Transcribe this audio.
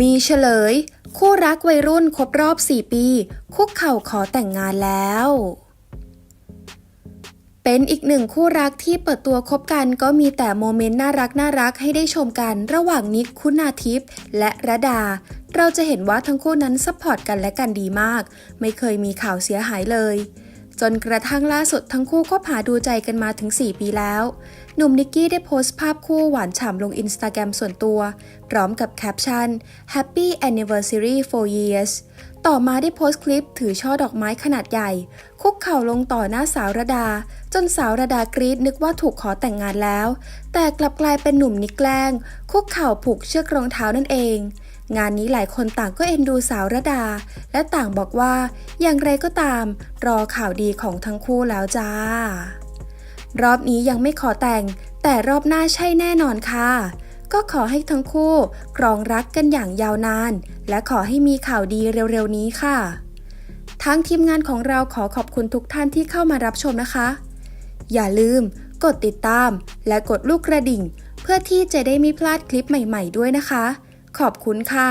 มีเฉลย คู่รักวัยรุ่นครบรอบ 4 ปี คุกเข่าขอแต่งงานแล้ว เป็นอีกหนึ่งคู่รักที่เปิดตัวคบกันก็มีแต่โมเมนต์น่ารักน่ารักให้ได้ชมกันระหว่างนิกคุณาทิพย์และระดา เราจะเห็นว่าทั้งคู่นั้นซัพพอร์ตกันและกันดีมาก ไม่เคยมีข่าวเสียหายเลย จนกระทั่งล่าสุดทั้งคู่ก็ผ่าดูใจกันมาถึง 4 ปีแล้ว หนุ่มนิกกี้ได้โพสต์ภาพคู่หวานฉ่ำลงอินสตาแกรมส่วนตัว พร้อมกับแคปชั่น Happy Anniversary 4 years ต่อมาได้โพสต์คลิปถือช่อดอกไม้ขนาดใหญ่ คุกเข่าลงต่อหน้าสาวระดา จนสาวระดากรีดนึกว่าถูกขอแต่งงานแล้ว แต่กลับกลายเป็นหนุ่มนิกแกล้ง คุกเข่าผูกเชือกรองเท้านั่นเอง งานนี้หลายคนต่างก็เอ็นดูสาวระดา และต่างบอกว่า อย่างไรก็ตาม รอข่าวดีของทั้งคู่แล้วจ้า รอบนี้ยังไม่ขอแต่ง แต่รอบหน้าใช่แน่นอนค่ะ ก็ขอให้ทั้งคู่ครองรักกันอย่างยาวนาน และขอให้มีข่าวดีเร็วๆนี้ค่ะทั้งทีมงานของเราขอขอบคุณทุกท่านที่เข้ามารับชมนะคะ อย่าลืม กดติดตาม และกดลูกกระดิ่ง เพื่อที่จะได้ไม่พลาดคลิปใหม่ ๆ ด้วยนะคะ ขอบคุณค่ะ